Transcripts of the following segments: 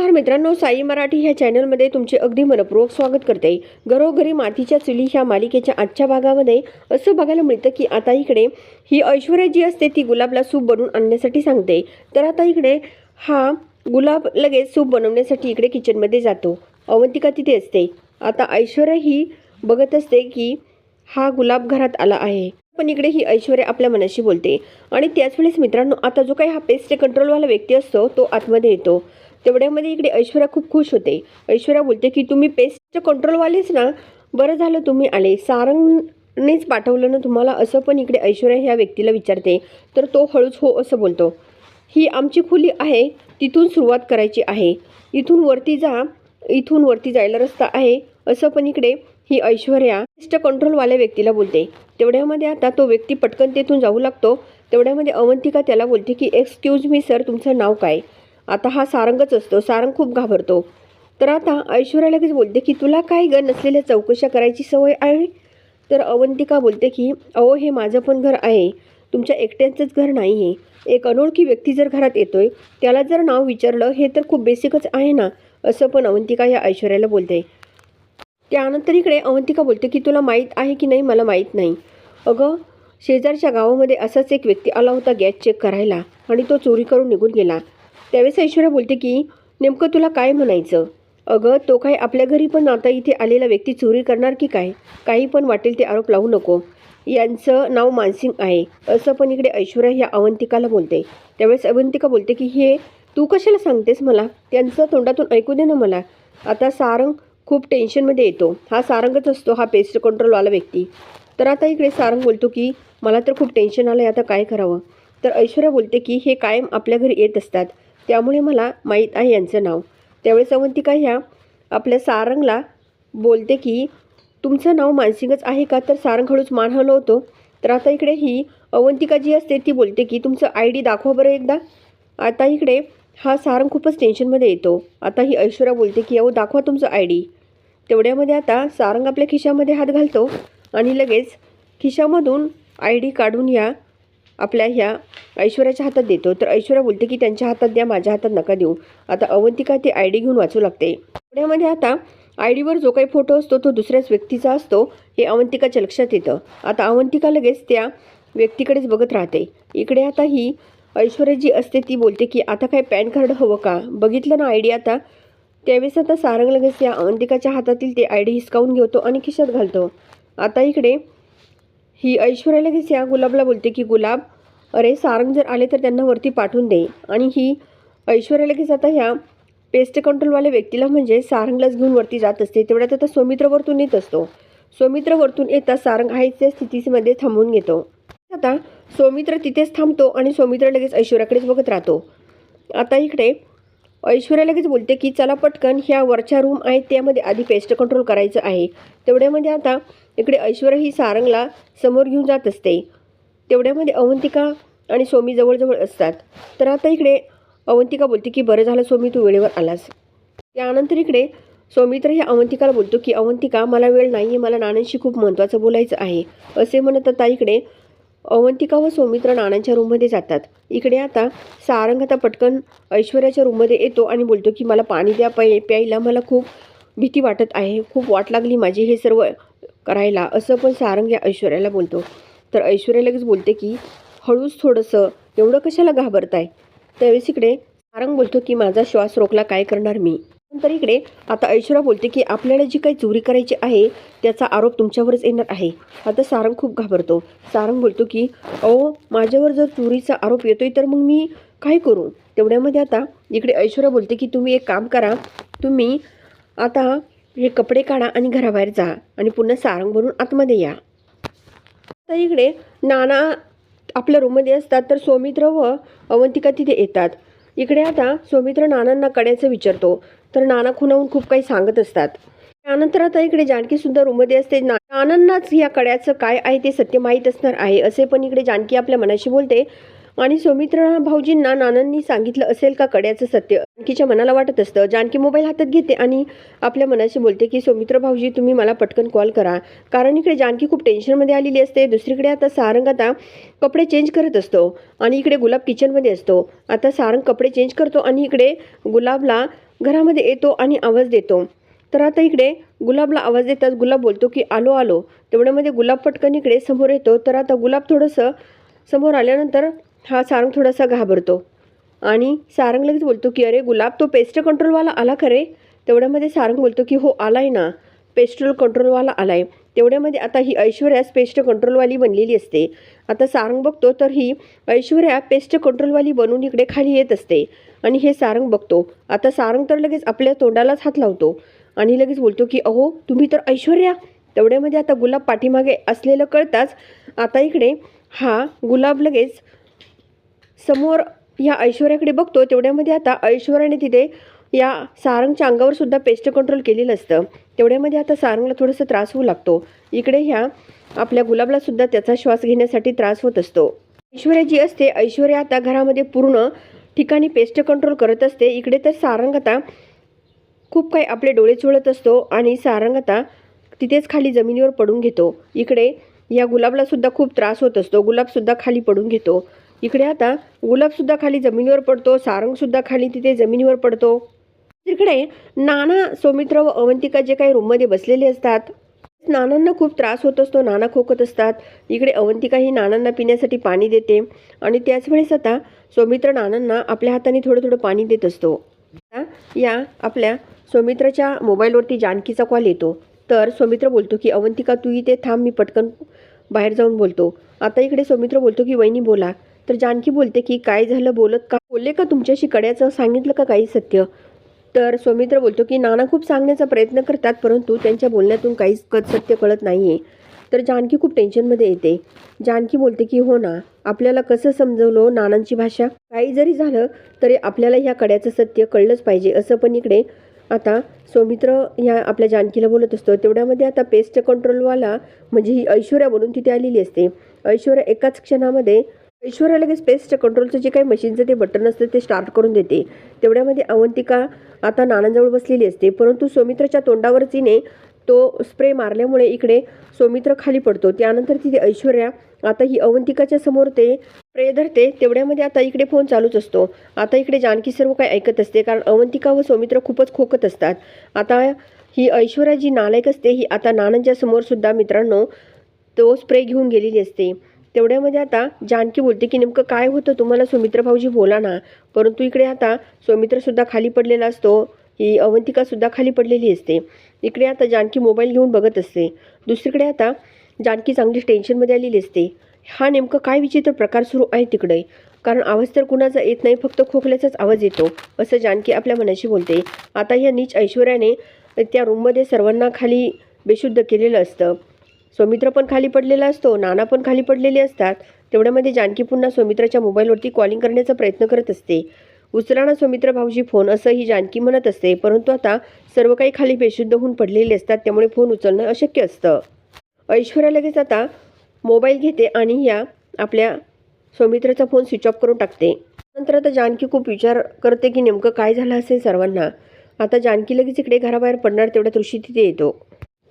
नमस्कार मित्रांनो साई मराठी ह्या चॅनलमध्ये तुमचे अगदी मनपूर्वक स्वागत करते. घरोघरी मातीच्या चुली ह्या मालिकेच्या आजच्या भागामध्ये असं बघायला मिळतं की आता इकडे ही ऐश्वर्या जी असते ती गुलाबला सूप बनवून आणण्यासाठी सांगते. तर आता इकडे हा गुलाब लगेच सूप बनवण्यासाठी इकडे किचनमध्ये जातो. अवंतिका तिथे असते. आता ऐश्वर्या ही बघत असते की हा गुलाब घरात आला आहे. पण इकडे ही ऐश्वर्या आपल्या मनाशी बोलते. आणि त्याच वेळेस मित्रांनो आता जो काही हा पेस्ट कंट्रोलवाला व्यक्ती असतो तो आतमध्ये येतो. तेवढ्यामध्ये इकडे ऐश्वर्या खूप खुश होते. ऐश्वर्या बोलते की तुम्ही पेस्ट कंट्रोलवालेच ना? बरं झालं तुम्ही आले. सारंगनेच पाठवलं ना तुम्हाला? असं पण इकडे ऐश्वर्या ह्या व्यक्तीला विचारते. तर तो हळूच हो असं बोलतो. ही आमची खोली आहे. तिथून सुरुवात करायची आहे. इथून वरती जा. इथून वरती जायला रस्ता आहे. असं पण इकडे ही ऐश्वर्या पेस्ट कंट्रोलवाल्या व्यक्तीला बोलते. तेवढ्यामध्ये आता तो व्यक्ती पटकन तेथून जाऊ लागतो. तेवढ्यामध्ये अवंतिका त्याला बोलते की एक्सक्यूज मी सर तुमचं नाव काय? आता हा सारंगच असतो. सारंग खूप घाबरतो. तर आता ऐश्वर्या लगेच बोलते की तुला काय ग नसलेल्या चौकशा करायची सवय आहे? तर अवंतिका बोलते की अहो हे माझं पण घर आहे. तुमच्या एकट्यांचंच घर नाही आहे एक अनोळखी व्यक्ती जर घरात येतोय त्याला जर नाव विचारलं हे तर खूप बेसिकच आहे ना? असं पण अवंतिका या ऐश्वर्याला बोलते. त्यानंतर इकडे अवंतिका बोलते की तुला माहीत आहे की नाही? मला माहीत नाही. अगं शेजारच्या गावामध्ये असाच एक व्यक्ती आला होता गॅस चेक करायला आणि तो चोरी करून निघून गेला. त्यावेळेस ऐश्वर्या बोलते की नेमकं तुला काय म्हणायचं? अगं तो काय आपल्या घरी पण आता इथे आलेला व्यक्ती चोरी करणार की काय? काही पण वाटेल ते आरोप लावू नको. यांचं नाव मानसिंग आहे. असं पण इकडे ऐश्वर्या ह्या अवंतिकाला बोलते. त्यावेळेस अवंतिका बोलते की हे तू कशाला सांगतेस मला? त्यांचं तोंडातून ऐकू दे ना मला. आता सारंग खूप टेन्शनमध्ये येतो. हा सारंगच असतो हा पेस्ट कंट्रोलवाला व्यक्ती. तर आता इकडे सारंग बोलतो की मला तर खूप टेन्शन आलं आहे आता काय करावं? तर ऐश्वर्या बोलते की हे कायम आपल्या घरी येत असतात. त्यामुळे मला माहीत आहे यांचं नाव. त्यावेळेस अवंतिका ह्या आपल्या सारंगला बोलते की तुमचं नाव मानसिंगच आहे का? तर सारंग हळूच मान हलवतो तर आता इकडे ही अवंतिका जी असते ती बोलते की तुमचं आय डी दाखवा बरं एकदा. आता इकडे हा सारंग खूपच टेन्शनमध्ये येतो. आता ही ऐश्वर्या बोलते की अहो दाखवा तुमचं आय डी. तेवढ्यामध्ये आता सारंग आपल्या खिशामध्ये हात घालतो आणि लगेच खिशामधून आय डी काढून या आपल्या ह्या ऐश्वर्याच्या हातात देतो. तर ऐश्वर्या बोलते की त्यांच्या हातात द्या माझ्या हातात नका देऊ. आता अवंतिका ती आय डी घेऊन वाचू लागते. तेवढ्यामध्ये आता आय डीवर जो काही फोटो असतो तो दुसऱ्याच व्यक्तीचा असतो. हे अवंतिकाच्या लक्षात येतं. आता अवंतिका लगेच त्या व्यक्तीकडेच बघत राहते. इकडे आता ही ऐश्वर्या जी असते ती बोलते की आता काय पॅन कार्ड हवं का? बघितलं ना आय डी आता? त्यावेळेस आता सारंग लगेच या अंतिकाच्या हातातील ते आय डी हिसकावून घेतो आणि खिशात घालतो. आता इकडे ही ऐश्वर्या लगेच या गुलाबला बोलते की गुलाब अरे सारंग जर आले तर त्यांना वरती पाठवून दे. आणि ही ऐश्वर्या लगेच आता ह्या पेस्ट कंट्रोलवाल्या व्यक्तीला म्हणजे सारंगलाच घेऊन वरती जात असते. तेवढ्यात आता सौमित्र वरतून येत असतो. सौमित्र वरतून येता सारंग आहे त्या स्थितीमध्ये थांबून घेतो. आता सौमित्र तिथेच थांबतो आणि सौमित्र लगेच ऐश्वर्याकडेच बघत राहतो. आता इकडे ऐश्वर्या लगेच बोलते की चला पटकन ह्या वरच्या रूम आहेत त्यामध्ये आधी पेस्ट कंट्रोल करायचं आहे. तेवढ्यामध्ये आता इकडे ऐश्वर्या ही सारंगला समोर घेऊन जात असते. तेवढ्यामध्ये अवंतिका आणि सोमी जवळजवळ असतात. तर आता इकडे अवंतिका बोलते की बरं झालं सोमी तू वेळेवर आलास. त्यानंतर इकडे सौमित्र ह्या अवंतिकाला बोलतो की अवंतिका मला वेळ नाही आहे मला नाण्यांशी खूप महत्त्वाचं बोलायचं आहे. असे म्हणत आता इकडे अवंतिका व सौमित्र नानांच्या रूममध्ये जातात. इकडे आता सारंग आता पटकन ऐश्वर्याच्या रूममध्ये येतो आणि बोलतो की मला पाणी द्या पाय प्यायला मला खूप भीती वाटत आहे. खूप वाट लागली माझी हे सर्व करायला. असं पण सारंग या ऐश्वर्याला बोलतो. तर ऐश्वर्या लगेच बोलते की हळूच थोडंसं. एवढं कशाला घाबरताय? त्यावेळेस इकडे सारंग बोलतो की माझा श्वास रोखला. काय करणार मी? नंतर इकडे आता ऐश्वर्या बोलते की आपल्याला जी काही चोरी करायची आहे त्याचा आरोप तुमच्यावरच येणार आहे. आता सारंग खूप घाबरतो. सारंग बोलतो की अहो माझ्यावर जर चोरीचा आरोप येतोय तर मग मी काय करू? तेवढ्यामध्ये आता इकडे ऐश्वर्या बोलते की तुम्ही एक काम करा. तुम्ही आता हे कपडे काढा आणि घराबाहेर जा आणि पुन्हा सारंग भरून आतमध्ये या. आता इकडे नाना आपल्या रूममध्ये असतात तर सौमित्र व अवंतिका तिथे येतात. इकडे आता सौमित्र नानांना कड्याचं विचारतो. तर नाना खुणावून खूप काही सांगत असतात. त्यानंतर आता इकडे जानकी सुद्धा रूममध्ये असते. नानांनाच या कड्याचं काय आहे ते सत्य माहीत असणार आहे असे पण इकडे जानकी आपल्या मनाशी बोलते. आणि सौमित्र भाऊजींना नानांनी सांगितलं असेल का कड्याचं सत्य? जानकीच्या मनाला वाटत असतं. जानकी मोबाईल हातात घेते आणि आपल्या मनाशी बोलते की सौमित्र भाऊजी तुम्ही मला पटकन कॉल करा. कारण इकडे जानकी खूप टेन्शनमध्ये आलेली असते. दुसरीकडे आता सारंग आता कपडे चेंज करत असतो आणि इकडे गुलाब किचनमध्ये असतो. आता सारंग कपडे चेंज करतो आणि इकडे गुलाबला घरामध्ये येतो आणि आवाज देतो. तर आता इकडे गुलाबला आवाज देतात गुलाब बोलतो की आलो आलो. तेवढ्यामध्ये गुलाब पटकन इकडे समोर येतो. तर आता गुलाब थोडंसं समोर आल्यानंतर हा सारंग थोडासा घाबरतो. आणि सारंग लगेच बोलतो की अरे गुलाब तो पेस्ट कंट्रोलवाला आला खरे तेवढ्यामध्ये सारंग बोलतो की हो आला आहे ना. पेस्टल कंट्रोलवाला आला आहे तेवढ्यामध्ये आता ही ऐश्वर्या पेस्ट कंट्रोलवाली बनलेली असते. आता सारंग बघतो तर ही ऐश्वर्या पेस्ट कंट्रोलवाली बनून इकडे खाली येत असते. आणि हे सारंग बघतो. आता सारंग तर लगेच आपल्या तोंडालाच हात लावतो. आणि लगेच बोलतो की अहो तुम्ही तर ऐश्वर्या. तेवढ्यामध्ये आता गुलाब पाठीमागे असलेलं कळताच आता इकडे हा गुलाब लगेच समोर या ऐश्वर्याकडे बघतो तेवढ्यामध्ये आता ऐश्वर्याने तिथे या सारंगच्या अंगावर सुद्धा पेस्ट कंट्रोल केलेलं असतं. तेवढ्यामध्ये आता सारंगला थोडंसं त्रास होऊ लागतो. इकडे ह्या आपल्या गुलाबला सुद्धा त्याचा श्वास घेण्यासाठी त्रास होत असतो. ऐश्वर्या जी असते ऐश्वर्या आता घरामध्ये पूर्ण ठिकाणी पेस्ट कंट्रोल करत असते. इकडे तर सारंग आता खूप काही आपले डोळे चोळत असतो आणि सारंग आता तिथेच खाली जमिनीवर पडून घेतो. इकडे या गुलाबला सुद्धा खूप त्रास होत असतो. गुलाबसुद्धा खाली पडून घेतो. इकडे आता गुलाबसुद्धा खाली जमिनीवर पडतो सारंगसुद्धा खाली तिथे जमिनीवर पडतो. तिकडे नाना सौमित्र व अवंतिका जे काही रूममध्ये बसलेले असतात नानांना खूप त्रास होत असतो नाना खोकत असतात. इकडे अवंतिका ही नानांना पिण्यासाठी पाणी देते आणि त्याच वेळेस आता सौमित्र नानांना आपल्या हाताने थोडं थोडं पाणी देत असतो. आता या आपल्या सौमित्राच्या मोबाईलवरती जानकीचा कॉल येतो. तर सौमित्र बोलतो की अवंतिका तू इथे थांब मी पटकन बाहेर जाऊन बोलतो. आता इकडे सौमित्र बोलतो की वहिनी बोला. तर जानकी बोलते की काय झालं? बोलत का? बोलले का तुमच्याशी कड्याचं? सांगितलं का काही सत्य? तर सौमित्र बोलतो की नाना खूप सांगण्याचा प्रयत्न करतात परंतु त्यांच्या बोलण्यातून काहीच क सत्य कळत नाही आहे तर जानकी खूप टेन्शनमध्ये येते. जानकी बोलते की हो ना आपल्याला कसं समजवलं नानांची भाषा? काही जरी झालं तरी आपल्याला ह्या कड्याचं सत्य कळलंच पाहिजे. असं पण इकडे आता सौमित्र ह्या आपल्या जानकीला बोलत असतो. तेवढ्यामध्ये आता पेस्ट कंट्रोलवाला म्हणजे ही ऐश्वर्या बोलून तिथे आलेली असते. ऐश्वर्या एकाच क्षणामध्ये ऐश्वर्या लगेच स्पेसच्या कंट्रोलचं जे काही मशीनचं ते बटन असतं ते स्टार्ट करून देते. तेवढ्यामध्ये अवंतिका आता नानांजवळ बसलेली असते. परंतु सौमित्रच्या तोंडावर तिने तो स्प्रे मारल्यामुळे इकडे सौमित्र खाली पडतो. त्यानंतर तिथे ऐश्वर्या आता ही अवंतिकाच्या समोर ते स्प्रे धरते. तेवढ्यामध्ये आता इकडे फोन चालूच असतो. आता इकडे जानकी सर्व काही ऐकत असते. कारण अवंतिका व सौमित्र खूपच खोकत असतात. आता ही ऐश्वर्या जी नालायक असते ही आता नानांच्या समोर सुद्धा मित्रांनो तो स्प्रे घेऊन गेलेली असते. तेवढ्यामध्ये आता जानकी बोलते की नेमकं काय होतं तुम्हाला सुमित्र भाऊजी बोला ना. परंतु इकडे आता सौमित्रसुद्धा खाली पडलेला असतो. ही अवंतिकासुद्धा खाली पडलेली असते. इकडे आता जानकी मोबाईल घेऊन बघत असते. दुसरीकडे आता जानकी चांगलीच टेन्शनमध्ये आलेली असते. हा नेमकं काय विचित्र प्रकार सुरू आहे तिकडे? कारण आवाज तर कुणाचा येत नाही फक्त खोकल्याचाच आवाज येतो असं जानकी आपल्या मनाशी बोलते. आता या नीच ऐश्वर्याने त्या रूममध्ये सर्वांना खाली बेशुद्ध केलेलं असतं. सौमित्र पण खाली पडलेला असतो नाना पण खाली पडलेले असतात. तेवढ्यामध्ये जानकी पुन्हा सौमित्राच्या मोबाईलवरती कॉलिंग करण्याचा प्रयत्न करत असते. उचला ना सौमित्र भाऊजी फोन असं ही जानकी म्हणत असते परंतु आता सर्व काही खाली बेशुद्ध होऊन पडलेले असतात त्यामुळे फोन उचलणं अशक्य असतं. ऐश्वर्या लगेच आता मोबाईल घेते आणि या आपल्या सौमित्राचा फोन स्विच ऑफ करून टाकते. नंतर आता जानकी खूप विचार करते की नेमकं काय झालं असेल सर्वांना. आता जानकी लगेच इकडे घराबाहेर पडणार तेवढ्या ऋषी तिथे येतो.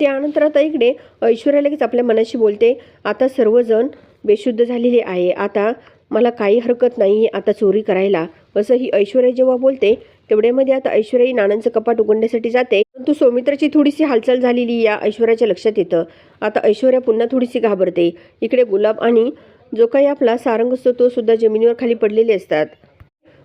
त्यानंतर आता इकडे ऐश्वर्या लगेच आपल्या मनाशी बोलते आता सर्वजण बेशुद्ध झालेले आहे. आता मला काही हरकत नाही आता चोरी करायला. असं ही ऐश्वर्या जेव्हा बोलते तेवढ्यामध्ये आता ऐश्वर्याही नानांचं कपाट उघडण्यासाठी जाते. परंतु सौमित्राची थोडीशी हालचाल झालेली या ऐश्वर्याच्या लक्षात येतं. आता ऐश्वर्या पुन्हा थोडीशी घाबरते. इकडे गुलाब आणि जो काही आपला सारंग असतो तो सुद्धा जमिनीवर खाली पडलेले असतात.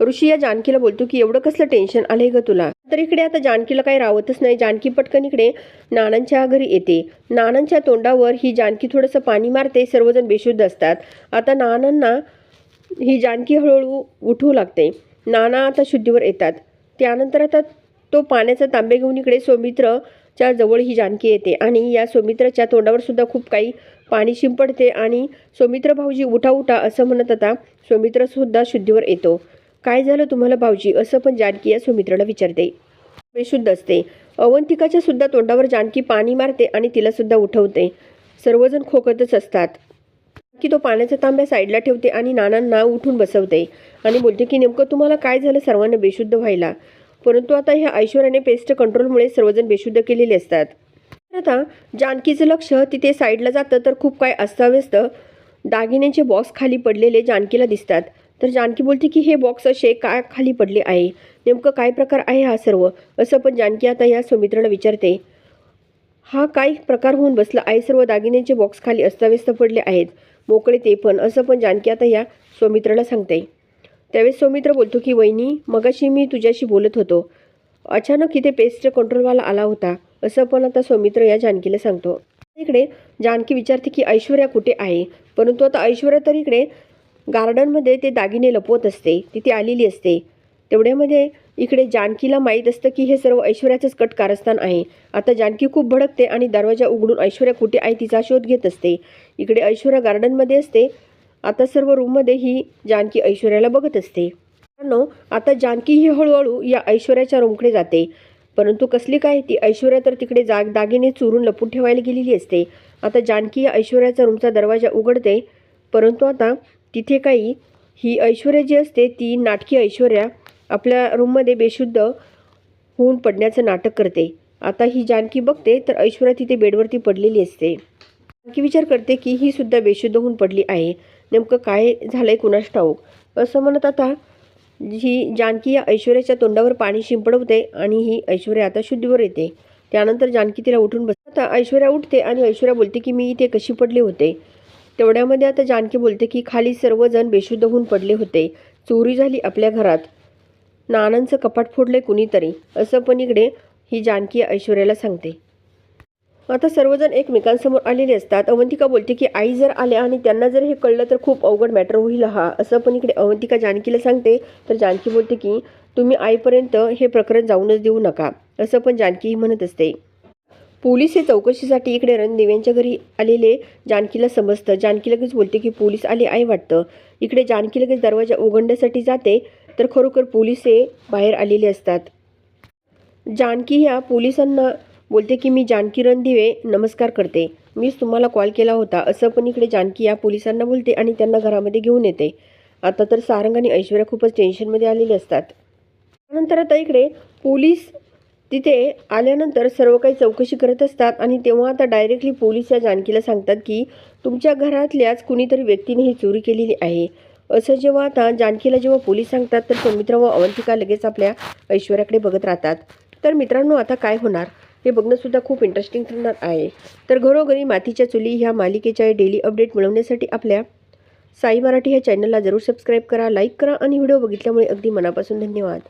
ऋषी या जानकीला बोलतो की एवढं कसलं टेन्शन आलंय ग तुला? तर इकडे आता जानकीला काही रावतच नाही. जानकी पटकन इकडे नानांच्या घरी येते. नानांच्या तोंडावर ही जानकी थोडंसं पाणी मारते. सर्वजण बेशुद्ध असतात. आता नानांना ही जानकी हळूहळू उठवू लागते. नाना आता शुद्धीवर येतात. त्यानंतर आता तो पाण्याचा तांबे घेऊन इकडे सौमित्रच्या जवळ ही जानकी येते आणि या सौमित्राच्या तोंडावर सुद्धा खूप काही पाणी शिंपडते आणि सौमित्र भाऊजी उठा उठा असं म्हणत आता सौमित्रसुद्धा शुद्धीवर येतो. काय झालं तुम्हाला भाऊजी? असं पण जानकी या सुमित्राला विचारते. बेशुद्ध असते. अवंतिकाच्या सुद्धा तोंडावर जानकी पाणी मारते आणि तिला सुद्धा उठवते. सर्वजण खोकतच असतात. की तो पाण्याचा तांब्या साईडला ठेवते आणि नानांना उठून बसवते. आणि बोलते की नेमकं तुम्हाला काय झालं सर्वांना बेशुद्ध व्हायला? परंतु आता ह्या ऐश्वर्याने पेस्ट कंट्रोलमुळे सर्वजण बेशुद्ध केलेले असतात. आता जानकीचं लक्ष तिथे साईडला जातं तर खूप काय अस्ताव्यस्त दागिन्यांचे बॉक्स खाली पडलेले जानकीला दिसतात. तर जानकी बोलते की हे बॉक्स असे काय खाली पडले आहे? नेमकं काय प्रकार आहे हा सर्व? असं पण जानकी आता या सुमित्राला विचारते. हा काय प्रकार होऊन बसला आहे? सर्व दागिन्यांचे बॉक्स खाली अस्ताव्यस्त पडले आहेत. मोकळे ते पण. असं पण जानकी आता या सौमित्राला सांगते. त्यावेळेस सौमित्र बोलतो की वहिनी मगाशी मी तुझ्याशी बोलत होतो. अचानक इथे पेस्ट कंट्रोलवाला आला होता. असं पण आता सौमित्र या जानकीला सांगतो. इकडे जानकी विचारते की ऐश्वर्या कुठे आहे? परंतु आता ऐश्वर्या तर इकडे गार्डनमध्ये ते दागिने लपवत असते तिथे आलेली असते. तेवढ्यामध्ये इकडे जानकीला माहीत असतं की हे सर्व ऐश्वर्याचंच कट कारस्थान आहे. आता जानकी खूप भडकते आणि दरवाजा उघडून ऐश्वर्या कुठे आहे तिचा शोध घेत असते. इकडे ऐश्वर्या गार्डनमध्ये असते. आता सर्व रूममध्ये ही जानकी ऐश्वर्याला बघत असते. मित्रांनो आता जानकी ही हळूहळू या ऐश्वर्याच्या रूमकडे जाते. परंतु कसली काय ती ऐश्वर्या तर तिकडे जाग दागिने चोरून लपून ठेवायला गेलेली असते. आता जानकी या ऐश्वर्याचा रूमचा दरवाजा उघडते. परंतु आता तिथे काही ही ऐश्वर्या जी असते ती नाटकी ऐश्वर्या आपल्या रूममध्ये बेशुद्ध होऊन पडण्याचं नाटक करते. आता ही जानकी बघते तर ऐश्वर्या तिथे बेडवरती पडलेली असते. जानकी विचार करते की ही सुद्धा बेशुद्ध होऊन पडली आहे. नेमकं काय झालं आहे कुणास ठाऊक? असं म्हणत आता ही जानकी या ऐश्वर्याच्या तोंडावर पाणी शिंपडवते आणि ही ऐश्वर्या आता शुद्धीवर येते. त्यानंतर जानकी तिला उठून बस आता ऐश्वर्या उठते आणि ऐश्वर्या बोलते की मी इथे कशी पडले होते? तेवढ्यामध्ये आता जानकी बोलते की खाली सर्वजण बेशुद्ध होऊन पडले होते. चोरी झाली आपल्या घरात. नानांचं कपाट फोडले कुणीतरी असं पण इकडे ही जानकी ऐश्वर्याला सांगते. आता सर्वजण एकमेकांसमोर आलेले असतात. अवंतिका बोलते की आई जर आल्या आणि त्यांना जर हे कळलं तर खूप अवघड मॅटर होईल हा असं पण इकडे अवंतिका जानकीला सांगते. तर जानकी बोलते की तुम्ही आईपर्यंत हे प्रकरण जाऊनच देऊ नका असं पण जानकी म्हणत असते. पोलीस हे चौकशीसाठी इकडे रणदेव्यांच्या घरी आलेले जानकीला समजतं. जानकी लगेच बोलते की पोलीस आले आहे वाटतं. इकडे जानकी लगेच दरवाजा उघडण्यासाठी जाते तर खरोखर पोलीस हे बाहेर आलेले असतात. जानकी ह्या पोलिसांना बोलते की मी जानकी रणदिवे नमस्कार करते. मीच तुम्हाला कॉल केला होता. असं पण इकडे जानकी या पोलिसांना बोलते आणि त्यांना घरामध्ये घेऊन येते. आता तर सारंग आणि ऐश्वर्या खूपच टेन्शनमध्ये आलेले असतात. त्यानंतर आता इकडे पोलीस तिथे आल्यानंतर सर्व काही चौकशी करत असतात आणि तेव्हा आता डायरेक्टली पोलीस या जानकीला सांगतात की तुमच्या घरातल्याच कुणीतरी व्यक्तीने ही चोरी केलेली आहे. असं जेव्हा आता जानकीला जेव्हा पोलीस सांगतात तर सौमित्र व अवंतिका लगेच आपल्या ऐश्वर्याकडे बघत राहतात. तर मित्रांनो आता काय होणार? हे बघणंसुद्धा खूप इंटरेस्टिंग ठरणार आहे. तर घरोघरी मातीच्या चुली ह्या मालिकेच्या डेली अपडेट मिळवण्यासाठी आपल्या साई मराठी ह्या चॅनलला जरूर सबस्क्राईब करा लाईक करा आणि व्हिडिओ बघितल्यामुळे अगदी मनापासून धन्यवाद.